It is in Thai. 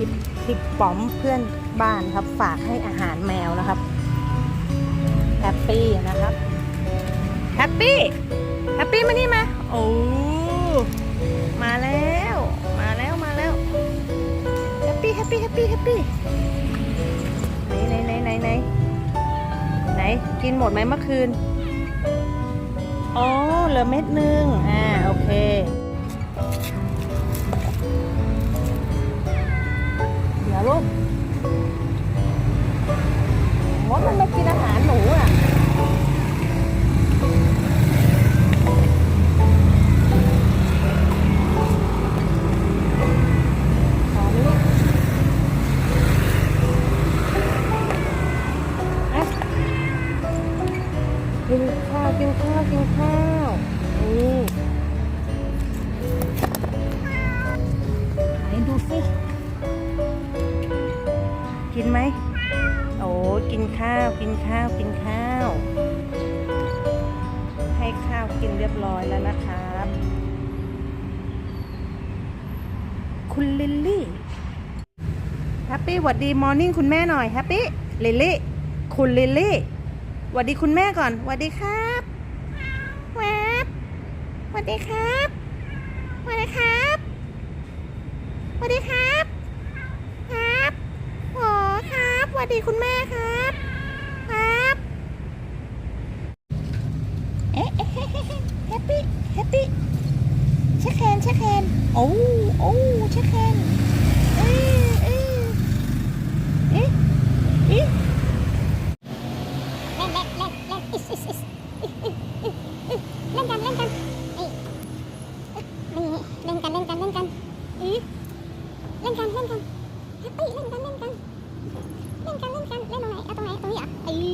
ลิปคลิปป๋อมเพื่อนบ้านครับ ฝากให้อาหารแมวนะครับแฮปปี้นะครับแฮปปี้แฮปปี้มานี่มาโอ้มาแล้ว มาแล้วมาแล้วแฮปปี้แฮปปี้แฮปปี้แฮปปี้ไหนไหนไหนไหนไหนไหนกินหมดไหมเมื่อคืนอ๋อเหลือเม็ดหนึงอ่าโอเค ลูกมดมันมากินอาหารหนูอะขอลูกอะกินข้าว กินข้าว กินข้าว นี่ กินไหมโอ้กินข้าวกินข้าวกินข้าว ให้ข้าวกินเรียบร้อยแล้วนะครับ คุณลิลลี่แฮปปี้หวัดดีมอร์นิ่งคุณแม่หน่อยแฮปปี้ลิลลี่คุณลิลลี่หวัดดีคุณแม่ก่อนหวัดดีครับแวบหวัดดีครับหวัดดีครับหวัดดีครับโอ้ครับส วัสดีคุณแม่ครับ ครับ เอ๊ะแฮปปี้แฮปปี้เช็คแฮนด์เช็คแฮนด์โอ้โอ้เช็คแฮนด์เอ๊ะเอ๊ะเอ๊ะเอ๊ะเล่นเล่นเล่นเล่นอิสอิสอิสอิสอิสเล่นกันเล่นกันเอ้ยนี่เล่นกันเล่นกันเล่นกันอีเล่นกันเล่นกันแฮปปี้เล่นกันเล่นกัน Không.